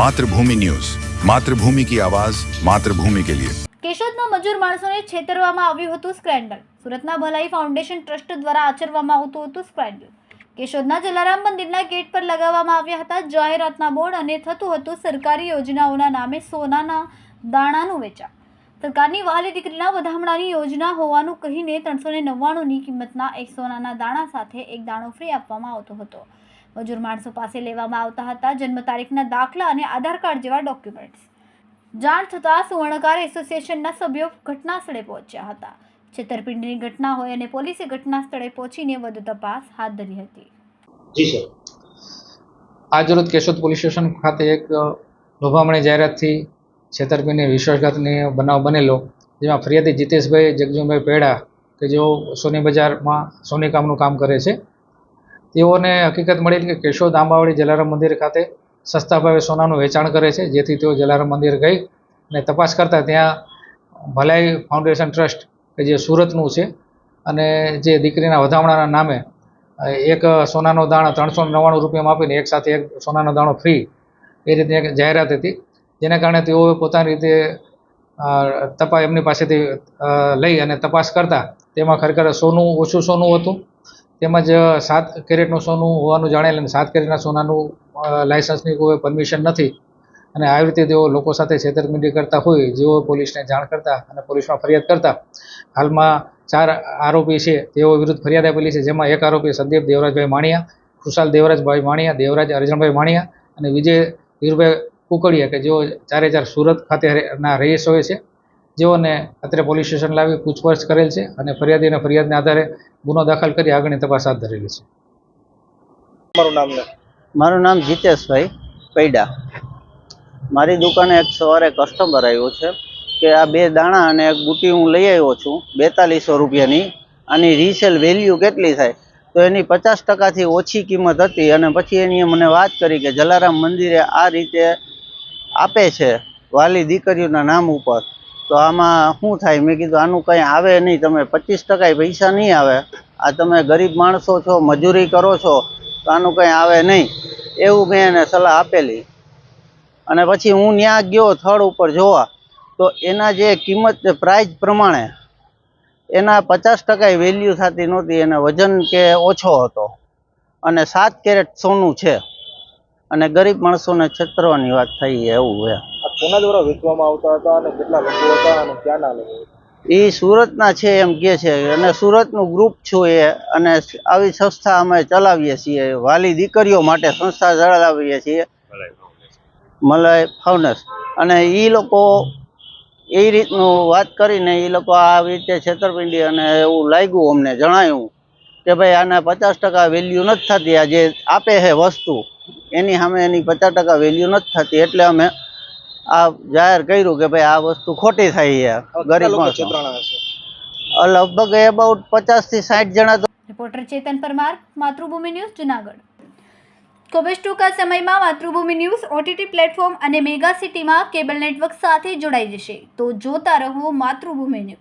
Mathrubhumi news. Mathrubhumi કી આવાજ, માતૃભૂમિ કે લિયે. કેશોદમાં મજૂર માણસોને છેતરવામાં આવ્યું હતું સ્ક્રેન્ડલ. સુરતના ભલાઈ ફાઉન્ડેશન ટ્રસ્ટ દ્વારા આચરવામાં આવતું હતું સ્ક્રેન્ડલ. કેશોદના જલારામ મંદિરના ગેટ પર લગાવવામાં આવ્યા હતા જાહેરાતના બોર્ડ અને થતું હતું સરકારી યોજનાઓના નામે સોનાના દાણાનું વેચાણ. સરકારની વહાલી દીકરીના વધામણાની યોજના હોવાનું કહીને ત્રણસો ને નવ્વાણુંની કિંમતના એક સોનાના દાણા સાથે એક દાણો ફ્રી આપવામાં આવતો હતો. મજૂર માણસો પાસે લેવામાં આવતા હતા. જન્મ તારીખના દાખલા અને આધાર કાર્ડ જેવા ડોક્યુમેન્ટ્સ. જાણ થતાં સુવર્ણકાર એસોસિએશનના સભ્યો ઘટના સ્થળે પહોંચ્યા હતા. છેતરપિંડીની ઘટના હોય અને પોલીસે ઘટના સ્થળે પહોંચીને વધુ તપાસ હાથ ધરી હતી. જી સર. કેશોદ પોલીસ સ્ટેશન ખાતે એક લોભામણી જાહેરાતથી છેતરપિંડી વિશ્વાસઘાતની બનાવ બનેલો, જેમાં ફરિયાદી જીતેશભાઈ જગજીભાઈ પેડા, કે જેઓ સોની બજારમાં સોની કામનું કામ કરે છે તેઓને હકીકત મળી કે કેશોદ આંબાવાડી જલારામ મંદિર ખાતે સસ્તા ભાવે સોનાનું વેચાણ કરે છે, જેથી તેઓ જલારામ મંદિર ગઈ અને તપાસ કરતાં ત્યાં ભલાઈ ફાઉન્ડેશન ટ્રસ્ટ કે જે સુરતનું છે અને જે દીકરીના વધામણાના નામે એક સોનાનો દાણો ત્રણસો નવ્વાણું રૂપિયામાં આપીને એક સાથે એક સોનાનો દાણો ફ્રી એ રીતની એક જાહેરાત હતી, જેના કારણે તેઓ પોતાની રીતે તપા એમની પાસેથી લઈ અને તપાસ કરતા. તેમાં ખરેખર સોનું, ઓછું સોનું હતું. તેમજ સાત કેરેટનું સોનું હોવાનું જાણેલ અને સાત કેરેટના સોનાનું લાયસન્સની કોઈ પરમિશન નથી. અને આવી રીતે તેઓ લોકો સાથે છેતરપિંડી કરતા હોય, જેઓ પોલીસને જાણ કરતા અને પોલીસમાં ફરિયાદ કરતા. હાલમાં ચાર આરોપી છે, તેઓ વિરુદ્ધ ફરિયાદ આપેલી છે, જેમાં એક આરોપી સંદીપ દેવરાજભાઈ માણિયા ખુશાલ દેવરાજભાઈ માણિયા, દેવરાજ અરજણભાઈ માણિયા અને વિજય ધીરુભાઈ કુકડિયા, કે જેઓ ચારે ચાર સુરત ખાતે રહે- રહીશ રહીશોએ છે. જેઓને અત્યારે પોલીસ સ્ટેશન લાવી પૂછપરછ કરેલ છે અને ફરિયાદી અને ફરિયાદને આધારે ગુનો દાખલ કરી આગળની તપાસ હાથ ધરેલી છે. મારું નામ મારું નામ જીતેશભાઈ પૈડા. મારી દુકાને એક સવારે કસ્ટમર આવ્યો છે કે આ બે દાણા અને એક બુટી હું લઈ આવ્યો છું બેતાલીસો રૂપિયાની. આની રીસેલ વેલ્યુ કેટલી થાય? તો એની પચાસ ટકાથી ઓછી કિંમત હતી અને પછી એની મને વાત કરી કે જલારામ મંદિરે આ રીતે આપે છે વાલી દીકરીઓના નામ ઉપર. તો આમાં શું થાય? મેં કીધું, આનું કંઈ આવે નહીં. તમે પચીસ ટકા પૈસા નહીં આવે. આ તમે ગરીબ માણસો છો, મજૂરી કરો છો, તો આનું કંઈ આવે નહીં. એવું મેં એને સલાહ આપેલી. અને પછી હું ત્યાં ગયો થડ ઉપર જોવા. તો એના જે કિંમત પ્રાઇઝ પ્રમાણે એના પચાસ ટકા વેલ્યુ થતી નહોતી. એને વજન કે ઓછો હતો. અને સાત કેરેટ સોનું છે. અને ગરીબ માણસોને છેતરવાની વાત થઈ એવું છે કોના દ્વારા વેચવામાં આવતા હતા અને કેટલા લોકો હતા અને ક્યાંના લોકો એ સુરતના છે એમ કે છે. અને સુરતનું ગ્રુપ છું એ. અને આવી સંસ્થા અમે ચલાવીએ છીએ. વાલી દીકરીઓ માટે સંસ્થા ચલાવીએ છીએ. મલય ફાઉનસ અને એ લોકો એ રીતનું વાત કરીને એ લોકો આવી રીતે છેતરપિંડી અને એવું લાગ્યું અમને, જણાયું કે ભાઈ આના પચાસ ટકા વેલ્યુ નથી થતી. આ જે આપે છે વસ્તુ, એની સામે એની પચાસ ટકા વેલ્યુ નથી થતી. એટલે અમે આ જાહેર કર્યું કે ભાઈ આ વસ્તુ ખોટી થઈ છે. ગરીબ લગભગ એબાઉટ પચાસથી સાઠ જણા તો રિપોર્ટર ચેતન પરમાર માતૃભૂમિ ન્યૂઝ જુનાગઢ. ખૂબ જ ટૂંકા સમયમાં માતૃભૂમિ ન્યૂઝ ઓટીટી પ્લેટફોર્મ અને મેગા સિટીમાં કેબલ નેટવર્ક સાથે જોડાઈ જશે. તો જોતા રહો માતૃભૂમિ ન્યૂઝ.